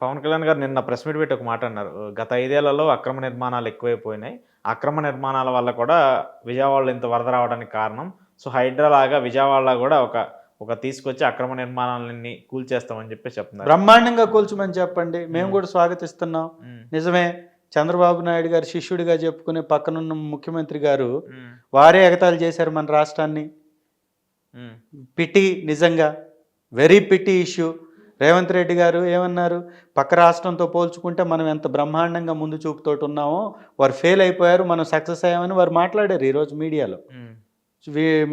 పవన్ కళ్యాణ్ గారు నిన్న press meet పెట్టి ఒక మాట అన్నారు. గత ఐదేళ్ళలో అక్రమ నిర్మాణాలు ఎక్కువైపోయినాయి. అక్రమ నిర్మాణాల వల్ల కూడా విజయవాడలో ఇంత వరద రావడానికి కారణం. సో హైడ్రా లాగా విజయవాడలో కూడా ఒక ఒక తీసుకొచ్చి అక్రమ నిర్మాణాలన్నీ కూల్చేస్తామని చెప్పి చెప్తున్నారు. బ్రహ్మాండంగా కూల్చమని చెప్పండి. మేము కూడా స్వాగతిస్తున్నాం. నిజమే చంద్రబాబు నాయుడు గారు శిష్యుడిగా చెప్పుకునే పక్కనున్న ముఖ్యమంత్రి గారు వారే ఎగతాళి చేశారు మన రాష్ట్రాన్ని. పిటి నిజంగా very pity issue Revanth Reddy గారు ఏమన్నారు? పక్క రాష్ట్రంతో పోల్చుకుంటే మనం ఎంత బ్రహ్మాండంగా ముందు చూపుతోటి ఉన్నామో వారు ఫెయిల్ అయిపోయారు మనం సక్సెస్ అయ్యామని వారు మాట్లాడారు ఈరోజు మీడియాలో.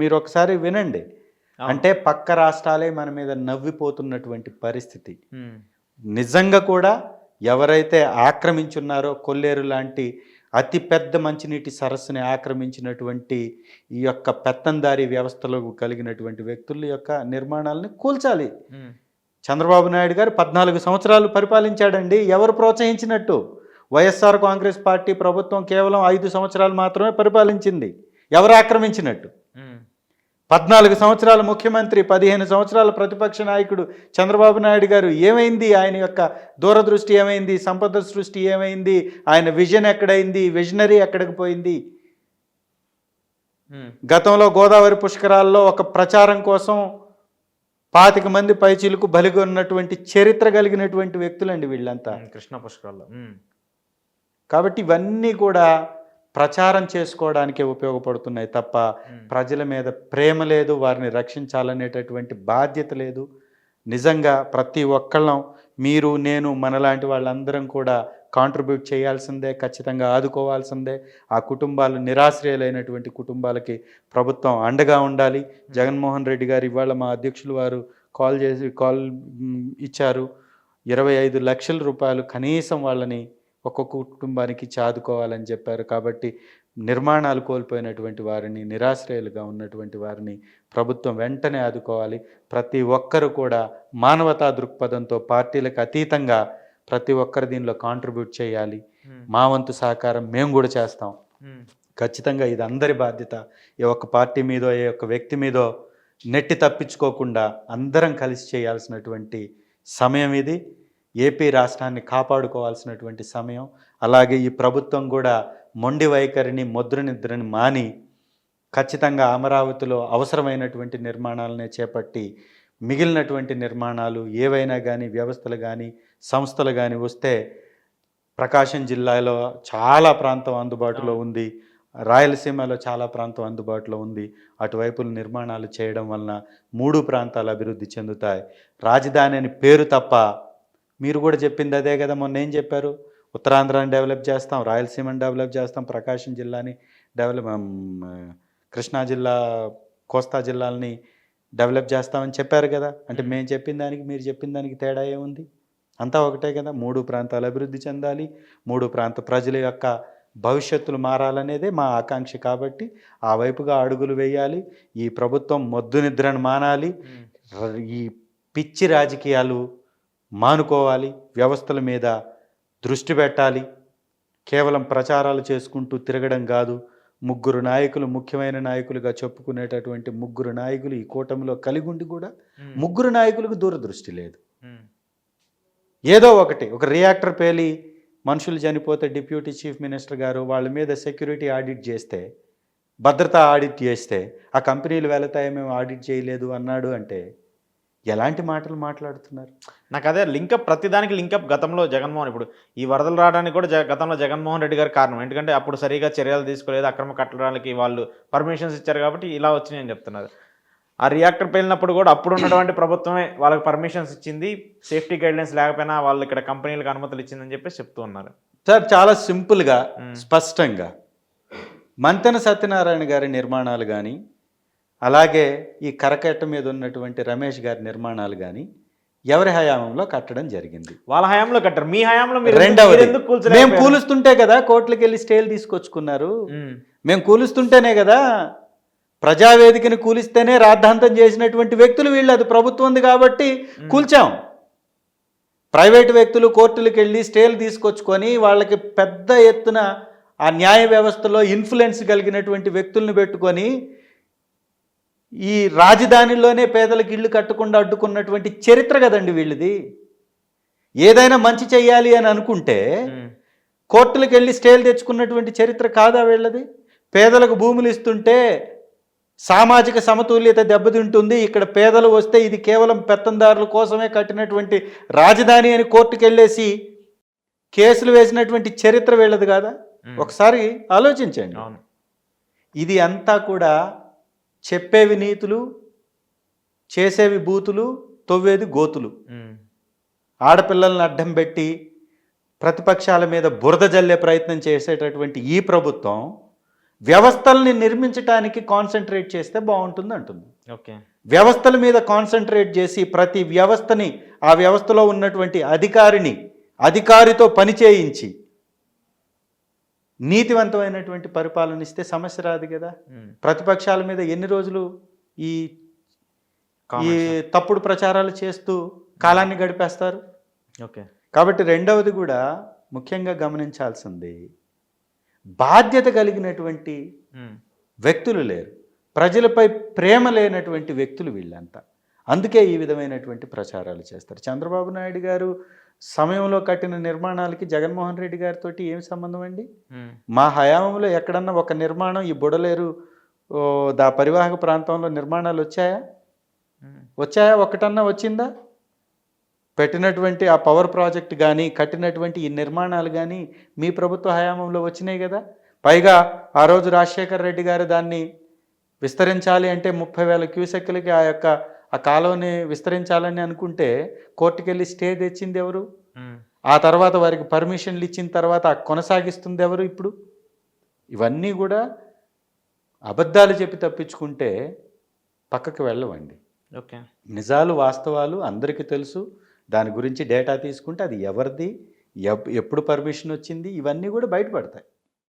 మీరు ఒకసారి వినండి. అంటే పక్క రాష్ట్రాలే మన మీద నవ్విపోతున్నటువంటి పరిస్థితి. నిజంగా కూడా ఎవరైతే ఆక్రమించున్నారో కొల్లేరు లాంటి అతి పెద్ద మంచినీటి సరస్సుని ఆక్రమించినటువంటి ఈ యొక్క పెత్తందారీ వ్యవస్థలో కలిగినటువంటి వ్యక్తుల యొక్క నిర్మాణాలని కూల్చాలి. చంద్రబాబు నాయుడు గారు పద్నాలుగు సంవత్సరాలు పరిపాలించాడండి. ఎవరు ప్రోత్సహించినట్టు? వైఎస్ఆర్ కాంగ్రెస్ పార్టీ ప్రభుత్వం కేవలం ఐదు సంవత్సరాలు మాత్రమే పరిపాలించింది. ఎవరు ఆక్రమించినట్టు? పద్నాలుగు సంవత్సరాల ముఖ్యమంత్రి పదిహేను సంవత్సరాల ప్రతిపక్ష నాయకుడు చంద్రబాబు నాయుడు గారు ఏమైంది? ఆయన యొక్క దూరదృష్టి ఏమైంది? సంపద సృష్టి ఏమైంది? ఆయన విజన్ ఎక్కడైంది? విజనరీ ఎక్కడికి పోయింది? గతంలో గోదావరి పుష్కరాల్లో ఒక ప్రచారం కోసం పాతిక మంది పైచీలకు బలిగొన్నటువంటి చరిత్ర కలిగినటువంటి వ్యక్తులండి వీళ్ళంతా. కృష్ణ పుష్కరాల్లో. కాబట్టి ఇవన్నీ కూడా ప్రచారం చేసుకోవడానికే ఉపయోగపడుతున్నాయి తప్ప ప్రజల మీద ప్రేమ లేదు వారిని రక్షించాలనేటటువంటి బాధ్యత లేదు. నిజంగా ప్రతి ఒక్కళ్ళం మీరు నేను మనలాంటి వాళ్ళందరం కూడా కాంట్రిబ్యూట్ చేయాల్సిందే ఖచ్చితంగా ఆదుకోవాల్సిందే. ఆ కుటుంబాలు నిరాశ్రయులైనటువంటి కుటుంబాలకి ప్రభుత్వం అండగా ఉండాలి. జగన్మోహన్ రెడ్డి గారు ఇవాళ మా అధ్యక్షులు వారు కాల్ చేసి కాల్ ఇచ్చారు. ఇరవై ఐదు లక్షల రూపాయలు కనీసం వాళ్ళని ఒక్కొక్క కుటుంబానికి చాదుకోవాలని చెప్పారు. కాబట్టి నిర్మాణాలు కోల్పోయినటువంటి వారిని నిరాశ్రయులుగా ఉన్నటువంటి వారిని ప్రభుత్వం వెంటనే ఆదుకోవాలి. ప్రతి ఒక్కరు కూడా మానవతా దృక్పథంతో పార్టీలకు అతీతంగా ప్రతి ఒక్కరు దీనిలో కాంట్రిబ్యూట్ చేయాలి. మా వంతు సహకారం మేము కూడా చేస్తాం. ఖచ్చితంగా ఇది అందరి బాధ్యత. ఏ ఒక్క పార్టీ మీదో ఏ ఒక్క వ్యక్తి మీదో నెట్టి తప్పించుకోకుండా అందరం కలిసి చేయాల్సినటువంటి సమయం ఇది. ఏపీ రాష్ట్రాన్ని కాపాడుకోవాల్సినటువంటి సమయం. అలాగే ఈ ప్రభుత్వం కూడా మొండి వైఖరిని ముద్ర నిద్రని మాని ఖచ్చితంగా అమరావతిలో అవసరమైనటువంటి నిర్మాణాలనే చేపట్టి మిగిలినటువంటి నిర్మాణాలు ఏవైనా కానీ వ్యవస్థలు కానీ సంస్థలు కానీ వస్తే ప్రకాశం జిల్లాలో చాలా ప్రాంతం అందుబాటులో ఉంది. రాయలసీమలో చాలా ప్రాంతం అందుబాటులో ఉంది. అటువైపుల నిర్మాణాలు చేయడం వలన మూడు ప్రాంతాలు అభివృద్ధి చెందుతాయి. రాజధాని అని పేరు తప్ప మీరు కూడా చెప్పింది అదే కదా మొన్న ఏం చెప్పారు? ఉత్తరాంధ్రాని డెవలప్ చేస్తాం రాయలసీమని డెవలప్ చేస్తాం ప్రకాశం జిల్లాని డెవలప్ కృష్ణా జిల్లా కోస్తా జిల్లాలని డెవలప్ చేస్తామని చెప్పారు కదా? అంటే మేము చెప్పిన దానికి మీరు చెప్పిన దానికి తేడా ఏముంది? అంతా ఒకటే కదా. మూడు ప్రాంతాలు అభివృద్ధి చెందాలి మూడు ప్రాంత ప్రజల యొక్క భవిష్యత్తులు మారాలనేదే మా ఆకాంక్ష కాబట్టి ఆ వైపుగా అడుగులు వేయాలి ఈ ప్రభుత్వం మొద్దు నిద్రను మానాలి ఈ పిచ్చి రాజకీయాలు మానుకోవాలి వ్యవస్థల మీద దృష్టి పెట్టాలి కేవలం ప్రచారాలు చేసుకుంటూ తిరగడం కాదు ముగ్గురు నాయకులు ముఖ్యమైన నాయకులుగా చెప్పుకునేటటువంటి ముగ్గురు నాయకులు ఈ కూటమిలో కలిగి ఉండి కూడా ముగ్గురు నాయకులకు దూరదృష్టి లేదు. ఏదో ఒకటి ఒక రియాక్టర్ పేలి మనుషులు చనిపోతే డిప్యూటీ చీఫ్ మినిస్టర్ గారు వాళ్ళ మీద సెక్యూరిటీ ఆడిట్ చేస్తే భద్రతా ఆడిట్ చేస్తే ఆ కంపెనీలు వెళతాయి మేము ఆడిట్ చేయలేదు అన్నాడు అంటే ఎలాంటి మాటలు మాట్లాడుతున్నారు? నాకు అదే లింకప్ ప్రతిదానికి లింకప్ గతంలో జగన్మోహన్. ఇప్పుడు ఈ వరదలు రావడానికి కూడా గతంలో జగన్మోహన్ రెడ్డి గారు కారణం. ఎందుకంటే అప్పుడు సరిగా చర్యలు తీసుకోలేదు అక్రమ కట్టడానికి వాళ్ళు పర్మిషన్స్ ఇచ్చారు కాబట్టి ఇలా వచ్చినాయని చెప్తున్నారు. ఆ రియాక్టర్ పేలినప్పుడు కూడా అప్పుడు ఉన్నటువంటి ప్రభుత్వమే వాళ్ళకి పర్మిషన్స్ ఇచ్చింది. సేఫ్టీ గైడ్లైన్స్ లేకపోయినా వాళ్ళు ఇక్కడ కంపెనీలకు అనుమతులు ఇచ్చిందని చెప్పేసి చెప్తూ ఉన్నారు. సార్ చాలా సింపుల్గా. స్పష్టంగా. మంతెన సత్యనారాయణ గారి నిర్మాణాలు కానీ అలాగే ఈ కరకట్ట మీద ఉన్నటువంటి రమేష్ గారి నిర్మాణాలు కానీ ఎవరి హయాంలో కట్టడం జరిగింది? వాళ్ళ హయాంలో కట్టారు. మీ హయాంలో రెండవది మేము? కూలుస్తుంటే కదా కోర్టులకు వెళ్ళి స్టేలు తీసుకొచ్చుకున్నారు. మేము కూలుస్తుంటేనే కదా ప్రజావేదికని కూలిస్తేనే రాద్ధాంతం చేసినటువంటి వ్యక్తులు వీళ్ళు. అది ప్రభుత్వం ఉంది కాబట్టి కూల్చాం. ప్రైవేటు వ్యక్తులు కోర్టులకు వెళ్ళి స్టేలు తీసుకొచ్చుకొని వాళ్ళకి పెద్ద ఎత్తున ఆ న్యాయ వ్యవస్థలో ఇన్ఫ్లుయెన్స్ కలిగినటువంటి వ్యక్తుల్ని పెట్టుకొని ఈ రాజధానిలోనే పేదలకు ఇళ్ళు కట్టకుండా అడ్డుకున్నటువంటి చరిత్ర కదండి వీళ్ళది. ఏదైనా మంచి చెయ్యాలి అని అనుకుంటే కోర్టులకు వెళ్ళి స్టేలు తెచ్చుకున్నటువంటి చరిత్ర కాదా వీళ్ళది? పేదలకు భూములు ఇస్తుంటే సామాజిక సమతుల్యత దెబ్బతింటుంది. ఇక్కడ పేదలు వస్తే ఇది కేవలం పెత్తందారుల కోసమే కట్టినటువంటి రాజధాని అని కోర్టుకు వెళ్ళేసి కేసులు వేసినటువంటి చరిత్ర వీళ్ళది కాదా? ఒకసారి ఆలోచించండి. ఇది అంతా కూడా చెప్పేవి నీతులు చేసేవి బూతులు తవ్వేది గోతులు. ఆడపిల్లల్ని అడ్డం పెట్టి ప్రతిపక్షాల మీద బురద జల్లే ప్రయత్నం చేసేటటువంటి ఈ ప్రభుత్వం వ్యవస్థల్ని నిర్మించడానికి కాన్సన్ట్రేట్ చేస్తే బాగుంటుంది అంటుంది. ఓకే. వ్యవస్థల మీద కాన్సన్ట్రేట్ చేసి ప్రతి వ్యవస్థని ఆ వ్యవస్థలో ఉన్నటువంటి అధికారిని అధికారితో పని చేయించి నీతివంతమైనటువంటి పరిపాలన ఇస్తే సమస్య రాదు కదా. ప్రతిపక్షాల మీద ఎన్ని రోజులు ఈ ఈ. తప్పుడు ప్రచారాలు చేస్తూ కాలాన్ని గడిపేస్తారు? ఓకే. కాబట్టి రెండవది కూడా ముఖ్యంగా గమనించాల్సింది బాధ్యత కలిగినటువంటి వ్యక్తులు లేరు. ప్రజలపై ప్రేమ లేనటువంటి వ్యక్తులు వీళ్ళంతా. అందుకే ఈ విధమైనటువంటి ప్రచారాలు చేస్తారు. చంద్రబాబు నాయుడు గారు సమయంలో కట్టిన నిర్మాణాలకి జగన్మోహన్ రెడ్డి గారితో ఏం సంబంధం అండి? మా హయాంలో ఎక్కడన్నా ఒక నిర్మాణం ఈ బుడలేరు దా పరివాహక ప్రాంతంలో నిర్మాణాలు వచ్చాయా? వచ్చాయా? ఒకటన్నా వచ్చిందా? పెట్టినటువంటి ఆ పవర్ ప్రాజెక్ట్ కానీ కట్టినటువంటి ఈ నిర్మాణాలు కానీ మీ ప్రభుత్వ హయాంలో వచ్చినాయి కదా? పైగా ఆ రోజు రాజశేఖర్ రెడ్డి గారు దాన్ని విస్తరించాలి అంటే ముప్పై వేల క్యూసెక్లకి ఆ యొక్క ఆ కాలువని విస్తరించాలని అనుకుంటే కోర్టుకు వెళ్ళి స్టే తెచ్చింది ఎవరు? ఆ తర్వాత వారికి పర్మిషన్లు ఇచ్చిన తర్వాత ఆ కొనసాగిస్తుంది ఎవరు ఇప్పుడు? ఇవన్నీ కూడా అబద్ధాలు చెప్పి తప్పించుకుంటే పక్కకు వెళ్ళవండి. ఓకే. నిజాలు వాస్తవాలు అందరికీ తెలుసు. దాని గురించి డేటా తీసుకుంటే అది ఎవరిది ఎప్పుడు పర్మిషన్ వచ్చింది ఇవన్నీ కూడా బయటపడతాయి.